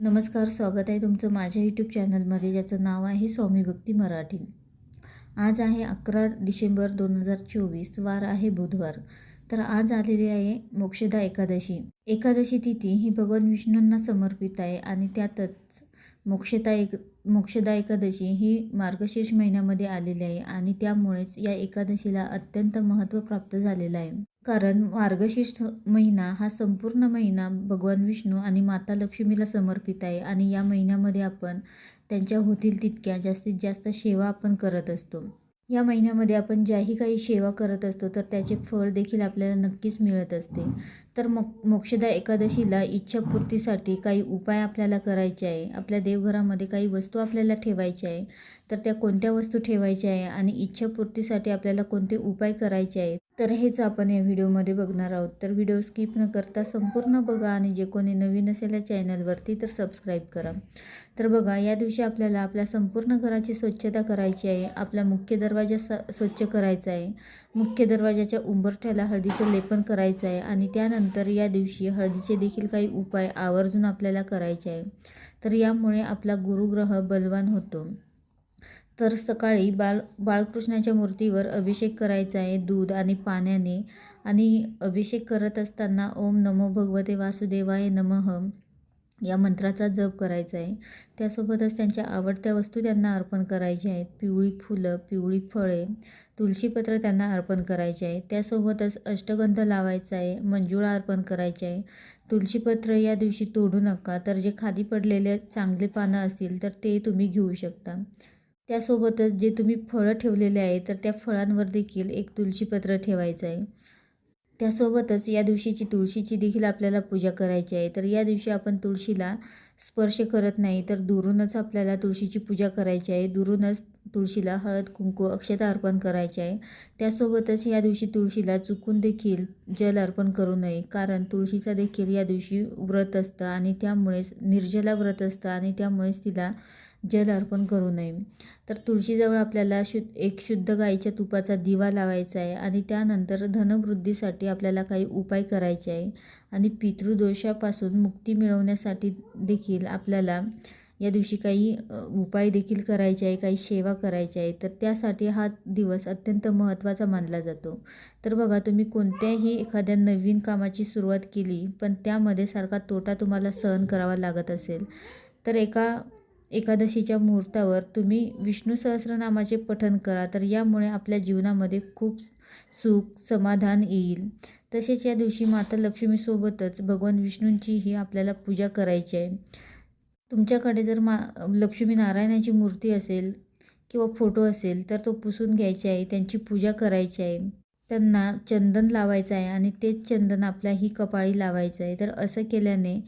नमस्कार स्वागत आहे तुमचं माझ्या यूट्यूब चॅनलमध्ये ज्याचं नाव आहे स्वामी भक्ती मराठी. आज आहे अकरा डिसेंबर दोन हजार चोवीस वार आहे बुधवार. तर आज आलेली आहे मोक्षदा एकादशी. एकादशी तिथी ही भगवान विष्णूंना समर्पित आहे आणि त्यातच मोक्षदा एक मोक्षदा एकादशी ही मार्गशीर्ष महिन्यामध्ये आलेली आहे आणि त्यामुळेच या एकादशीला अत्यंत महत्त्व प्राप्त झालेलं आहे. कारण मार्गशीर्ष महिना हा संपूर्ण महिना भगवान विष्णू आणि माता लक्ष्मीला समर्पित आहे आणि या महिन्यामध्ये आपण त्यांच्या होतील तितक्या जास्तीत जास्त सेवा आपण करत असतो. या महिन्यामध्ये आपण ज्याही काही सेवा करत असतो तर त्याचे फळ देखील आपल्याला नक्कीच मिळत असते. तर मो मोक्षदा एकादशीला इच्छापूर्तीसाठी काही उपाय आपल्याला करायचे आहे. आपल्या देवघरामध्ये काही वस्तू आपल्याला ठेवायच्या आहे. तर त्या कोणत्या वस्तू ठेवायच्या आहे आणि इच्छापूर्तीसाठी आपल्याला कोणते उपाय करायचे आहेत? तर हेच आपण या व्हिडिओमध्ये बघणार आहोत. तर व्हिडिओ स्किप न करता संपूर्ण बघा आणि जे कोणी नवीन असेल या चॅनलवरती तर सबस्क्राईब करा. तर बघा या दिवशी आपल्याला आपल्या संपूर्ण घराची स्वच्छता करायची आहे. आपला मुख्य दरवाजा स स्वच्छ करायचा आहे. मुख्य दरवाजाच्या उंबरठ्याला हळदीचं लेपन करायचं आहे आणि त्यानंतर या दिवशी हळदीचे देखील काही उपाय आवर्जून आपल्याला करायचे आहे. तर यामुळे आपला गुरुग्रह बलवान होतो. तर सकाळी बाळ बाळकृष्णाच्या मूर्तीवर अभिषेक करायचा आहे. दूध आणि पाण्याने आणि अभिषेक करत असताना ओम नमो भगवते वासुदेवाय नमः या मंत्राचा जप करायचा आहे. त्यासोबतच त्यांच्या आवडत्या वस्तू त्यांना अर्पण करायच्या आहेत. पिवळी फुलं पिवळी फळे तुळशीपत्र त्यांना अर्पण करायचे आहे. त्यासोबतच अष्टगंध लावायचा आहे. मंजुळा अर्पण करायचे आहे. तुळशीपत्र या दिवशी तोडू नका. तर जे खाली पडलेले चांगले पानं असतील तर ते तुम्ही घेऊ शकता. त्यासोबतच जे तुम्ही फळं ठेवलेले आहे तर त्या फळांवर देखील एक तुळशीपत्र ठेवायचं आहे. त्यासोबतच या दिवशीची तुळशीची देखील आपल्याला पूजा करायची आहे. तर या दिवशी आपण तुळशीला स्पर्श करत नाही तर दुरूनच आपल्याला तुळशीची पूजा करायची आहे. दुरूनच तुळशीला हळद कुंकू अक्षता अर्पण करायचे आहे. त्यासोबतच या दिवशी तुळशीला चुकून देखील जल अर्पण करू नये कारण तुळशीचा देखील या दिवशी व्रत असतं आणि त्यामुळेच निर्जला व्रत असतं आणि त्यामुळेच तिला जल अर्पण करू नये. तर तुळशीजवळ आपल्याला शु एक शुद्ध गाईच्या तुपाचा दिवा लावायचा आहे आणि त्यानंतर धनवृद्धीसाठी आपल्याला काही उपाय करायचे आहे. आणि पितृदोषापासून मुक्ती मिळवण्यासाठी देखील आपल्याला या दिवशी काही उपाय देखील करायचे आहे काही सेवा करायची आहे. तर त्यासाठी हा दिवस अत्यंत महत्त्वाचा मानला जातो. तर बघा तुम्ही कोणत्याही एखाद्या नवीन कामाची सुरुवात केली पण त्यामध्ये सारखा तोटा तुम्हाला सहन करावा लागत असेल. तर एका एकादशीच्या मुहूर्तावर तुम्ही विष्णू सहस्रनामाचे पठन करा तर यामुळे आपल्या जीवनामध्ये खूप सुख समाधान येईल. तसेच या दिवशी माता लक्ष्मीसोबतच भगवान विष्णूंचीही आपल्याला पूजा करायची आहे. तुमच्याकडे जर मा लक्ष्मी नारायणाची मूर्ती असेल किंवा फोटो असेल तर तो पुसून घ्यायचा आहे त्यांची पूजा करायची आहे. त्यांना चंदन लावायचं आहे आणि तेच चंदन आपल्या ही कपाळी लावायचं आहे. तर असं केल्याने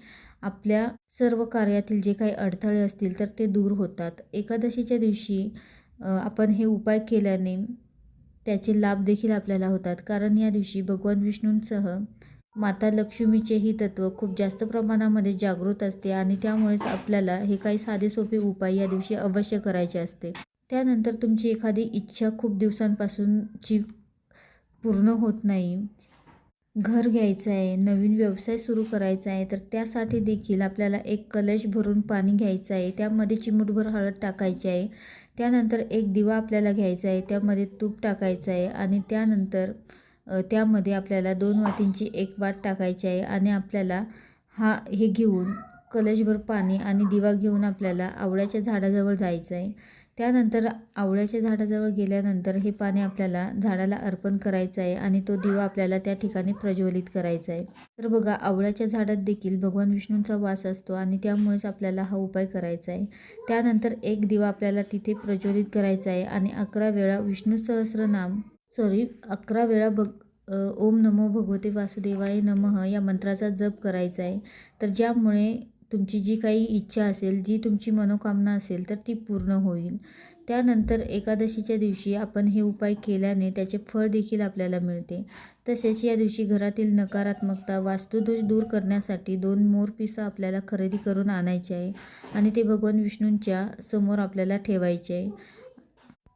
आपल्या सर्व कार्यातील जे काही अडथळे असतील तर ते दूर होतात. एकादशीच्या दिवशी आपण हे उपाय केल्याने त्याचे लाभ देखील आपल्याला होतात. कारण या दिवशी भगवान विष्णूंसह माता लक्ष्मीचेही तत्त्व खूप जास्त प्रमाणामध्ये जागृत असते आणि त्यामुळेच आपल्याला हे काही साधे सोपे उपाय या दिवशी अवश्य करायचे असते. त्यानंतर तुमची एखादी इच्छा खूप दिवसांपासूनची पूर्ण होत नाही. घर घ्यायचं आहे नवीन व्यवसाय सुरू करायचा आहे तर त्यासाठी देखील आपल्याला एक कलश भरून पाणी घ्यायचं आहे त्यामध्ये चिमूटभर हळद टाकायची आहे त्यानंतर एक दिवा आपल्याला घ्यायचा आहे त्यामध्ये तूप टाकायचं आहे आणि त्यानंतर त्यामध्ये आपल्याला दोन वातींची एक वाट टाकायची आहे आणि आपल्याला हा हे घेऊन कलशभर पाणी आणि दिवा घेऊन आपल्याला आवळ्याच्या झाडाजवळ जायचं आहे त्यानंतर आवळ्याच्या झाडाजवळ गेल्यानंतर हे पाणी आपल्याला झाडाला अर्पण करायचं आहे आणि तो दिवा आपल्याला त्या ठिकाणी प्रज्वलित करायचा आहे. तर बघा आवळ्याच्या झाडात देखील भगवान विष्णूंचा वास असतो आणि त्यामुळेच आपल्याला हा उपाय करायचा आहे. त्यानंतर एक दिवा आपल्याला तिथे प्रज्वलित करायचा आहे आणि अकरा वेळा विष्णू सहस्रनाम सॉरी अकरा वेळा भग ओम नमो भगवते वासुदेवाय नमः या मंत्राचा जप करायचा आहे. तर ज्यामुळे तुमची जी काही इच्छा असेल जी तुमची मनोकामना असेल तर ती पूर्ण होईल. त्यानंतर एकादशीच्या दिवशी आपण हे उपाय केल्याने त्याचे फळ देखील आपल्याला मिळते. तसेच या दिवशी घरातील नकारात्मकता वास्तुदोष दूर करण्यासाठी दोन मोरपिसं आपल्याला खरेदी करून आणायचे आहे आणि ते भगवान विष्णूंच्या समोर आपल्याला ठेवायचे आहे.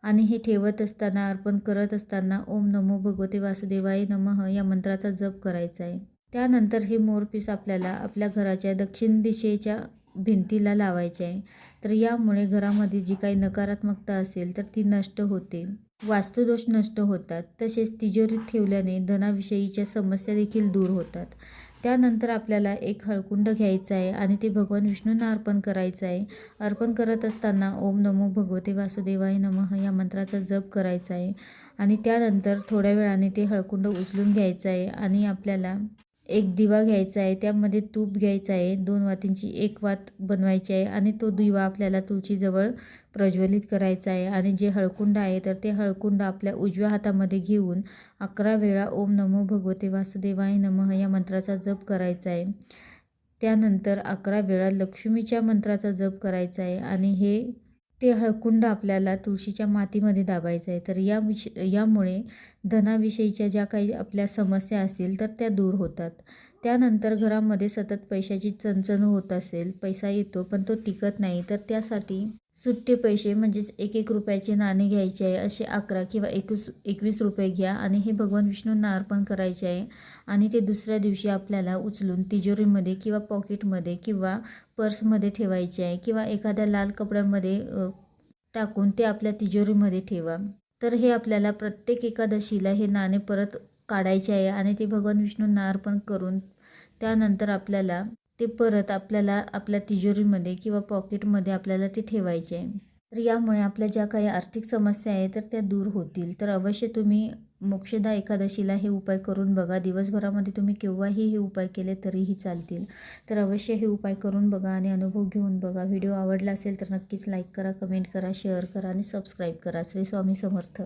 आणि हे ठेवत असताना अर्पण करत असताना ओम नमो भगवते वासुदेवाय नमः या मंत्राचा जप करायचा आहे. त्यानंतर हे मोरपीस आपल्याला आपल्या घराच्या दक्षिण दिशेच्या भिंतीला लावायचे आहे. तर यामुळे घरामध्ये जी काही नकारात्मकता असेल तर ती नष्ट होते. वास्तुदोष नष्ट होतात. तसेच तिजोरीत ठेवल्याने धनाविषयीच्या समस्या देखील दूर होतात. त्यानंतर आपल्याला एक हळकुंड घ्यायचं आहे आणि ते भगवान विष्णूंना अर्पण करायचं आहे. अर्पण करत असताना ओम नमो भगवते वासुदेवाय नमः या मंत्राचा जप करायचा आहे. आणि त्यानंतर थोड्या वेळाने ते हळकुंड उचलून घ्यायचं आहे आणि आपल्याला एक दिवा घ्यायचा आहे त्यामध्ये तूप घ्यायचं आहे दोन वातींची एक वात बनवायची आहे आणि तो दिवा आपल्याला तुळशीजवळ प्रज्वलित करायचा आहे आणि जे हळकुंड आहे तर ते हळकुंड आपल्या उजव्या हातामध्ये घेऊन अकरा वेळा ओम नमो भगवते वासुदेवाय नमः या मंत्राचा जप करायचा आहे. त्यानंतर अकरा वेळा लक्ष्मीच्या मंत्राचा जप करायचा आहे आणि हे ते हळकुंड आपल्याला तुळशीच्या मातीमध्ये दाबायचं आहे तर या विष यामुळे धनाविषयीच्या ज्या काही आपल्या समस्या असतील तर त्या दूर होतात. त्यानंतर घरामध्ये सतत पैशाची चणचण होत असेल पैसा येतो पण तो टिकत नाही तर त्यासाठी सुट्टे पैसे म्हणजेच एक एक रुपयाचे नाणे घ्यायचे आहे असे अकरा किंवा एकवीस एकवीस रुपये घ्या आणि हे भगवान विष्णूंना अर्पण करायचे आहे. आणि ते दुसऱ्या दिवशी आपल्याला उचलून तिजोरीमध्ये किंवा पॉकेटमध्ये किंवा पर्समध्ये ठेवायचे आहे किंवा एखाद्या लाल कपड्यामध्ये टाकून ते आपल्या तिजोरीमध्ये ठेवा. तर हे आपल्याला प्रत्येक एकादशीला हे नाणे परत काढायचे आहे आणि ते भगवान विष्णूंना अर्पण करून त्यानंतर आपल्याला ते परत आपल्याला आपल्या तिजोरीमध्ये किंवा पॉकेटमध्ये आपल्याला ते ठेवायचे आहे. तर यामुळे आपल्या ज्या काही आर्थिक समस्या आहेत तर त्या दूर होतील. तर अवश्य तुम्ही मोक्षदा एकादशीला हे उपाय करून बघा. दिवसभरामध्ये तुम्ही केव्हाही हे उपाय केले तरीही चालतील. तर अवश्य हे उपाय करून बघा आणि अनुभव घेऊन बघा. व्हिडिओ आवडला असेल तर नक्कीच लाईक करा कमेंट करा शेअर करा आणि सबस्क्राईब करा. श्री स्वामी समर्थ.